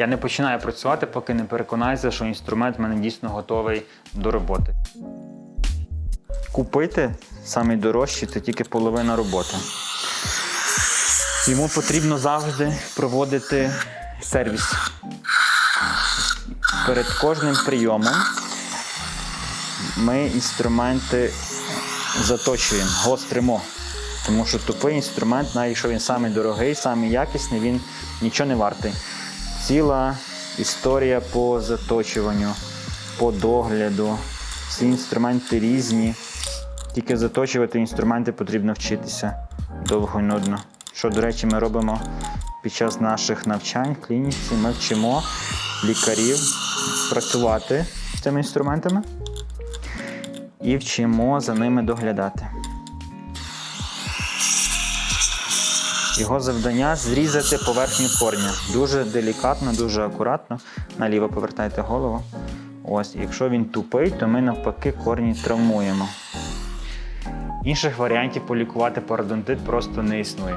Я не починаю працювати, поки не переконаюся, що інструмент в мене дійсно готовий до роботи. Купити самий дорожчий це тільки половина роботи. Йому потрібно завжди проводити сервіс. Перед кожним прийомом ми інструменти заточуємо, гостримо. Тому що тупий інструмент, навіть якщо він самий дорогий, самий якісний, він нічого не вартий. Ціла історія по заточуванню, по догляду. Всі інструменти різні. Тільки заточувати інструменти потрібно вчитися довго і нудно. Що, до речі, ми робимо під час наших навчань в клініці. Ми вчимо лікарів працювати з цими інструментами і вчимо за ними доглядати. Його завдання зрізати поверхню корня. Дуже делікатно, дуже акуратно. Наліво повертайте голову. Ось, якщо він тупий, то ми навпаки корні травмуємо. Інших варіантів полікувати пародонтит просто не існує.